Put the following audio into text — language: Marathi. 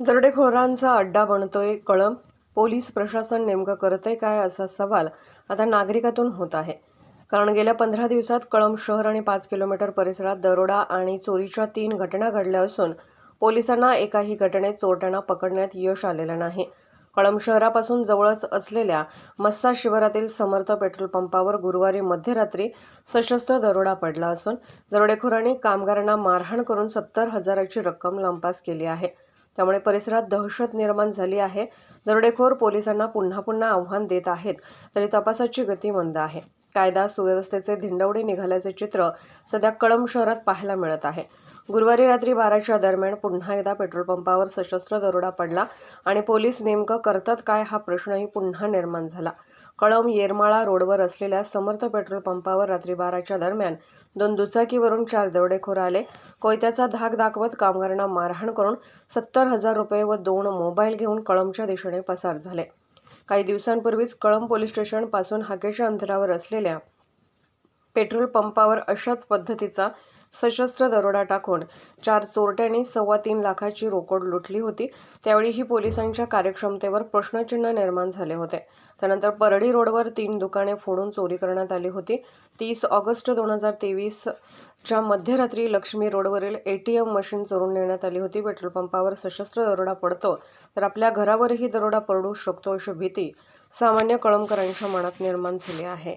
दरोडेखोरांचा अड्डा बनतोय कळम पोलीस प्रशासन नेमकं करतंय काय असा सवाल आता नागरिकातून होत आहे. कारण गेल्या पंधरा दिवसात कळंब शहर आणि पाच किलोमीटर परिसरात दरोडा आणि चोरीच्या तीन घटना घडल्या असून पोलिसांना एकाही घटनेत चोरट्यांना पकडण्यात यश आलेलं नाही. कळंब शहरापासून जवळच असलेल्या मस्सा शिवारातील समर्थ पेट्रोल पंपावर गुरुवारी मध्यरात्री सशस्त्र दरोडा पडला असून दरोडेखोरांनी कामगारांना मारहाण करून सत्तर हजाराची रक्कम लंपास केली आहे. त्यामुळे परिसरात दहशत निर्माण झाली आहे. दरोडेखोर पोलिसांना पुन्हा पुन्हा आव्हान देत आहेत. तरी तपासाची गती मंद आहे. कायदा सुव्यवस्थेचे धिंडवडे निघाल्याचे चित्र सध्या कळंब शहरात पाहायला मिळत आहे. गुरुवारी रात्री बाराच्या दरम्यान पुन्हा एकदा पेट्रोल पंपावर सशस्त्र दरोडा पडला आणि पोलीस नेमकं करतात काय हा प्रश्नही पुन्हा निर्माण झाला. कळंब येरमाळा रोडवर असलेल्या समर्थ पेट्रोल पंपावर रात्री बाराच्या दरम्यान दोन दुचाकीवरून चार दरोडेखोर आले. कोयत्याचा धाक दाखवत कामगारांना मारहाण करून सत्तर हजार रुपये व दोन मोबाईल घेऊन कळंबच्या दिशेने पसार झाले. काही दिवसांपूर्वीच कळंब पोलीस स्टेशनपासून हाकेच्या अंतरावर असलेल्या पेट्रोल पंपावर अशाच पद्धतीचा सशस्त्र दरोडा टाकून चार चोरट्यांनी सव्वा तीन लाखाची रोकड लुटली होती. त्यावेळीही पोलिसांच्या कार्यक्षमतेवर प्रश्नचिन्ह निर्माण झाले होते. त्यानंतर परडी रोडवर तीन दुकाने फोडून चोरी करण्यात आली होती. तीस ऑगस्ट दोन हजार तेवीसच्या मध्यरात्री लक्ष्मी रोडवरील ए टी एम मशीन चोरून नेण्यात आली होती. पेट्रोल पंपावर सशस्त्र दरोडा पडतो तर आपल्या घरावरही दरोडा पडू शकतो अशी भीती सामान्य कळमकरांच्या मनात निर्माण झाली आहे.